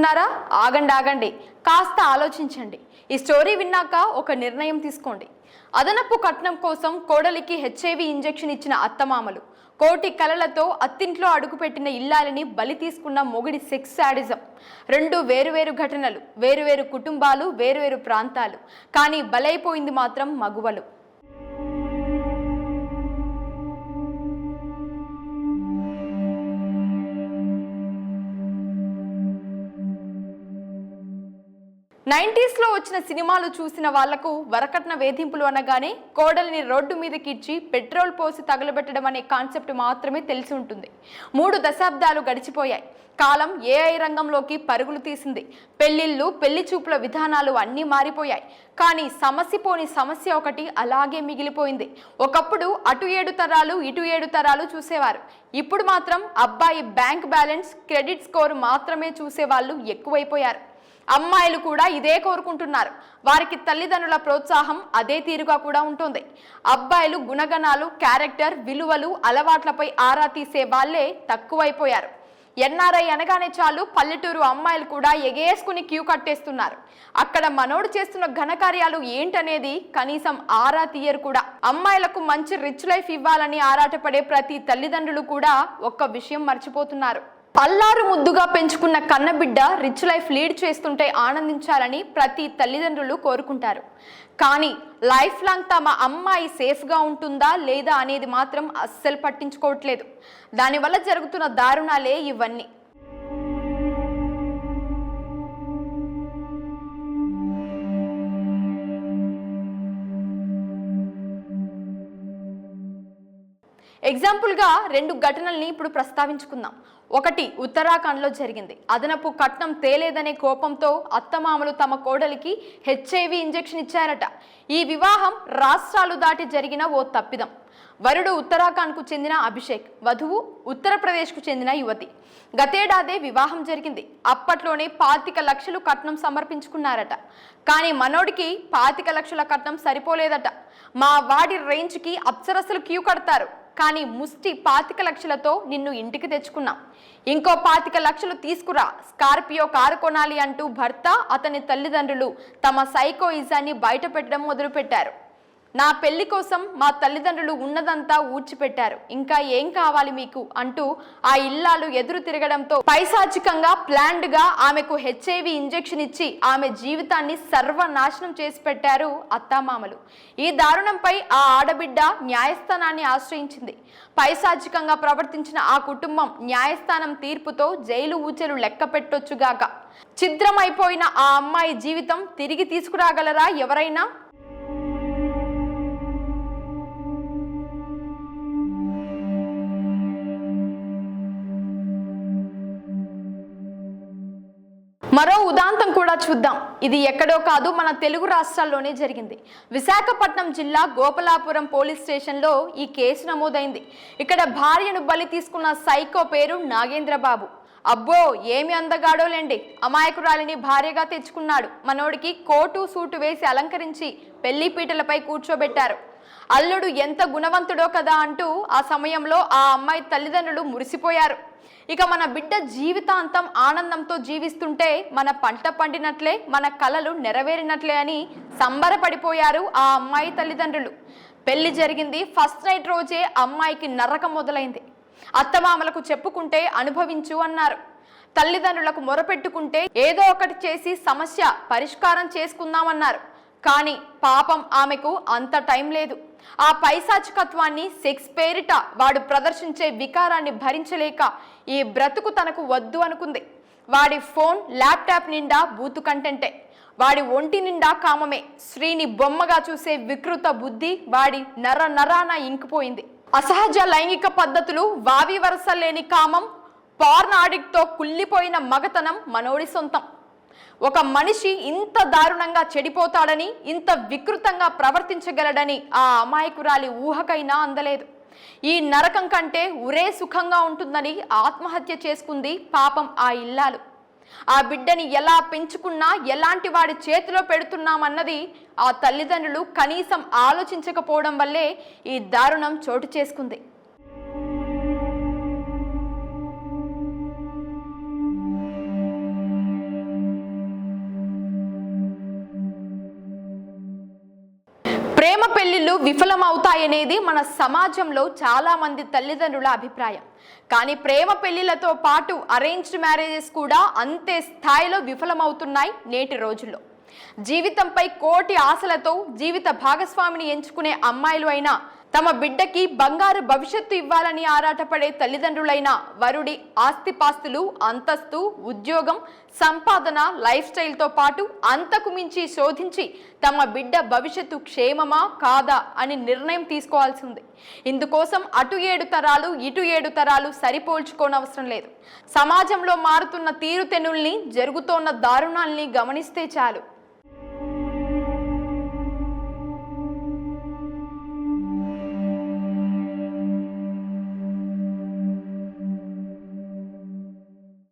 అనుకుంటున్నారా? ఆగండి ఆగండి. కాస్త ఆలోచించండి. ఈ స్టోరీ విన్నాక ఒక నిర్ణయం తీసుకోండి. అదనపు కట్నం కోసం కోడలికి హెచ్ఐవి ఇంజెక్షన్ ఇచ్చిన అత్తమామలు కోటి కలలతో అత్తింట్లో అడుగుపెట్టిన ఇల్లాలని బలి తీసుకున్న మొగుడి సెక్స్ శాడిజం రెండు వేరువేరు ఘటనలు వేరువేరు కుటుంబాలు వేరువేరు ప్రాంతాలు. కానీ బలైపోయింది మాత్రం మగువలు. నైంటీస్లో వచ్చిన సినిమాలు చూసిన వాళ్ళకు వరకట్న వేధింపులు అనగానే కోడలిని రోడ్డు మీదకిచ్చి పెట్రోల్ పోసి తగలబెట్టడం అనే కాన్సెప్ట్ మాత్రమే తెలిసి ఉంటుంది. మూడు దశాబ్దాలు గడిచిపోయాయి. కాలం ఏఐ రంగంలోకి పరుగులు తీసింది. పెళ్ళిళ్ళు పెళ్ళి చూపుల విధానాలు అన్నీ మారిపోయాయి. కానీ సమస్య పోని సమస్య ఒకటి అలాగే మిగిలిపోయింది. ఒకప్పుడు అటు ఏడు తరాలు ఇటు ఏడు తరాలు చూసేవారు. ఇప్పుడు మాత్రం అబ్బాయి బ్యాంక్ బ్యాలెన్స్ క్రెడిట్ స్కోర్ మాత్రమే చూసేవాళ్ళు ఎక్కువైపోయారు. అమ్మాయిలు కూడా ఇదే కోరుకుంటున్నారు. వారికి తల్లిదండ్రుల ప్రోత్సాహం అదే తీరుగా కూడా ఉంటుంది. అబ్బాయిలు గుణగణాలు క్యారెక్టర్ విలువలు అలవాట్లపై ఆరా తీసే వాళ్ళే తక్కువైపోయారు. ఎన్ఆర్ఐ అనగానే చాలు పల్లెటూరు అమ్మాయిలు కూడా ఎగేసుకుని క్యూ కట్టేస్తున్నారు. అక్కడ మనోడు చేస్తున్న ఘనకార్యాలు ఏంటనేది కనీసం ఆరా తీయరు కూడా. అమ్మాయిలకు మంచి రిచ్ లైఫ్ ఇవ్వాలని ఆరాటపడే ప్రతి తల్లిదండ్రులు కూడా ఒక్క విషయం మర్చిపోతున్నారు. పల్లారు ముద్దుగా పెంచుకున్న కన్నబిడ్డ రిచ్ లైఫ్ లీడ్ చేస్తుంటే ఆనందించాలని ప్రతి తల్లిదండ్రులు కోరుకుంటారు. కానీ లైఫ్ లాంగ్ తమ అమ్మాయి సేఫ్గా ఉంటుందా లేదా అనేది మాత్రం అస్సలు పట్టించుకోవట్లేదు. దానివల్ల జరుగుతున్న దారుణాలే ఇవన్నీ. ఎగ్జాంపుల్గా రెండు ఘటనల్ని ఇప్పుడు ప్రస్తావించుకుందాం. ఒకటి ఉత్తరాఖండ్లో జరిగింది. అదనపు కట్నం తేలేదనే కోపంతో అత్తమామలు తమ కోడలికి హెచ్ఐవి ఇంజెక్షన్ ఇచ్చారట. ఈ వివాహం రాష్ట్రాలు దాటి జరిగిన ఓ తప్పిదం. వరుడు ఉత్తరాఖండ్కు చెందిన అభిషేక్ వధువు ఉత్తరప్రదేశ్కు చెందిన యువతి. గతేడాదే వివాహం జరిగింది. అప్పట్లోనే పాతిక లక్షలు కట్నం సమర్పించుకున్నారట. కానీ మనోడికి పాతిక లక్షల కట్నం సరిపోలేదట. మా వాడి రేంజ్కి అప్సరసలు క్యూ కడతారు. కానీ ముష్టి పాతిక లక్షలతో నిన్ను ఇంటికి తెచ్చుకున్నాం. ఇంకో పాతిక లక్షలు తీసుకురా. స్కార్పియో కారు కొనాలి అంటూ భర్త అతని తల్లిదండ్రులు తమ సైకోయిజాన్ని బయట పెట్టడం మొదలుపెట్టారు. నా పెళ్ళి కోసం మా తల్లిదండ్రులు ఉన్నదంతా ఊడ్చిపెట్టారు. ఇంకా ఏం కావాలి మీకు? అంటూ ఆ ఇల్లాలు ఎదురు తిరగడంతో పైశాచికంగా ప్లాన్డ్గా ఆమెకు హెచ్ఐవి ఇంజెక్షన్ ఇచ్చి ఆమె జీవితాన్ని సర్వనాశనం చేసి పెట్టారు అత్తామామలు. ఈ దారుణంపై ఆ ఆడబిడ్డ న్యాయస్థానాన్ని ఆశ్రయించింది. పైశాచికంగా ప్రవర్తించిన ఆ కుటుంబం న్యాయస్థానం తీర్పుతో జైలు ఊచెలు లెక్క పెట్టొచ్చుగాక. ఛిద్రమైపోయిన ఆ అమ్మాయి జీవితం తిరిగి తీసుకురాగలరా ఎవరైనా? మరో ఉదాంతం కూడా చూద్దాం. ఇది ఎక్కడో కాదు మన తెలుగు రాష్ట్రాల్లోనే జరిగింది. విశాఖపట్నం జిల్లా గోపలాపురం పోలీస్ స్టేషన్లో ఈ కేసు నమోదైంది. ఇక్కడ భార్యను బలి తీసుకున్న సైకో పేరు నాగేంద్రబాబు. అబ్బో ఏమి అందగాడోలేండి. అమాయకురాలిని భార్యగా తెచ్చుకున్నాడు. మనోడికి కోటు సూటు వేసి అలంకరించి పెళ్ళి పీటలపై కూర్చోబెట్టారు. అల్లుడు ఎంత గుణవంతుడో కదా అంటూ ఆ సమయంలో ఆ అమ్మాయి తల్లిదండ్రులు మురిసిపోయారు. ఇక మన బిడ్డ జీవితాంతం ఆనందంతో జీవిస్తుంటే మన పంట పండినట్లే మన కలలు నెరవేరినట్లే అని సంబరపడిపోయారు ఆ అమ్మాయి తల్లిదండ్రులు. పెళ్ళి జరిగింది ఫస్ట్ నైట్ రోజే అమ్మాయికి నరకం మొదలైంది. అత్తమామలకు చెప్పుకుంటే అనుభవించు అన్నారు. తల్లిదండ్రులకు మొరపెట్టుకుంటే ఏదో ఒకటి చేసి సమస్య పరిష్కారం చేసుకుందామన్నారు. కానీ పాపం ఆమెకు అంత టైం లేదు. ఆ పైశాచికత్వాన్ని సెక్స్ పేరిట వాడు ప్రదర్శించే వికారాన్ని భరించలేక ఈ బ్రతుకు తనకు వద్దు అనుకుంది. వాడి ఫోన్ ల్యాప్టాప్ నిండా బూతు కంటెంటే. వాడి ఒంటి నిండా కామమే. స్త్రీని బొమ్మగా చూసే వికృత బుద్ధి వాడి నర నరాన ఇంకిపోయింది. అసహజ లైంగిక పద్ధతులు వావి వరస లేని కామం పార్న్ ఆడిక్తో కుళ్ళిపోయిన మగతనం మనోడి సొంతం. ఒక మనిషి ఇంత దారుణంగా చెడిపోతాడని ఇంత వికృతంగా ప్రవర్తించగలడని ఆ అమాయకురాలి ఊహకైనా అందలేదు. ఈ నరకం కంటే ఉరే సుఖంగా ఉంటుందని ఆత్మహత్య చేసుకుంది పాపం ఆ ఇల్లాలు. ఆ బిడ్డని ఎలా పెంచుకున్నా ఎలాంటి వాడి చేతిలో పెడుతున్నామన్నది ఆ తల్లిదండ్రులు కనీసం ఆలోచించకపోవడం వల్లే ఈ దారుణం చోటు చేసుకుంది. ప్రేమ పెళ్ళిళ్ళు విఫలమవుతాయనేది మన సమాజంలో చాలా మంది తల్లిదండ్రుల అభిప్రాయం. కానీ ప్రేమ పెళ్ళిళ్ళతో పాటు అరేంజ్డ్ మ్యారేజెస్ కూడా అంతే స్థాయిలో విఫలమవుతున్నాయి నేటి రోజుల్లో. జీవితంపై కోటి ఆశలతో జీవిత భాగస్వామిని ఎంచుకునే అమ్మాయిలు అయినా తమ బిడ్డకి బంగారు భవిష్యత్తు ఇవ్వాలని ఆరాటపడే తల్లిదండ్రులైన వరుడి ఆస్తిపాస్తులు అంతస్తు ఉద్యోగం సంపాదన లైఫ్ స్టైల్తో పాటు అంతకు మించి శోధించి తమ బిడ్డ భవిష్యత్తు క్షేమమా కాదా అని నిర్ణయం తీసుకోవాల్సి ఉంది. ఇందుకోసం అటు ఏడు తరాలు ఇటు ఏడు తరాలు సరిపోల్చుకోనవసరం లేదు. సమాజంలో మారుతున్న తీరుతెనుల్ని జరుగుతోన్న దారుణాల్ని గమనిస్తే చాలు.